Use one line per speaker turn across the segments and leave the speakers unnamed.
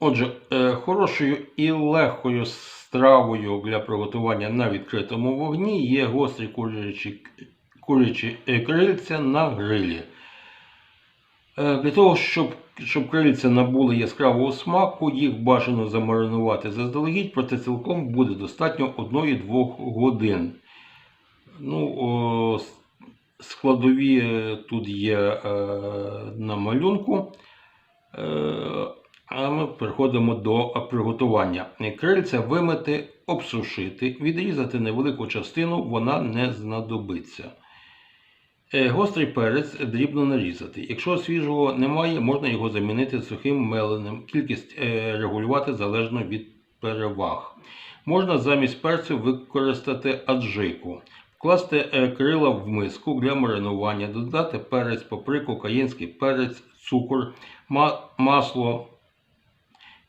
Отже, е, хорошою і легкою стравою для приготування на відкритому вогні є гострі курячі, курячі е, крильця на грилі. Е, Для того, щоб, щоб крильця набули яскравого смаку, їх бажано замаринувати заздалегідь, проте цілком буде достатньо 1-2 годин. Ну, о, складові тут є е, на малюнку. А ми переходимо до приготування. Крильця вимити, обсушити, відрізати невелику частину, вона не знадобиться. Е, Гострий перець дрібно нарізати. Якщо свіжого немає, можна його замінити сухим меленим. Кількість е, регулювати залежно від переваг. Можна замість перцю використати аджику. Вкласти е, крила в миску для маринування, додати перець, паприку, каєнський перець, цукор, ма- масло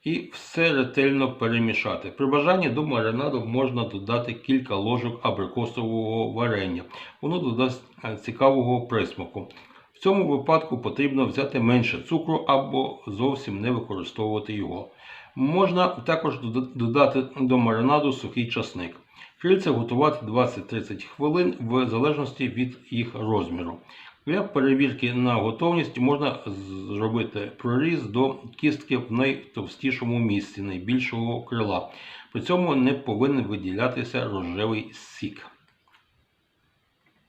і все ретельно перемішати. При бажанні до маринаду можна додати кілька ложок абрикосового варення. Воно додасть е, цікавого присмаку. В цьому випадку потрібно взяти менше цукру або зовсім не використовувати його. Можна також додати до маринаду сухий часник. Крильця готувати 20-30 хвилин в залежності від їх розміру. Для перевірки на готовність можна зробити проріз до кістки в найтовстішому місці найбільшого крила. При цьому не повинен виділятися рожевий сік.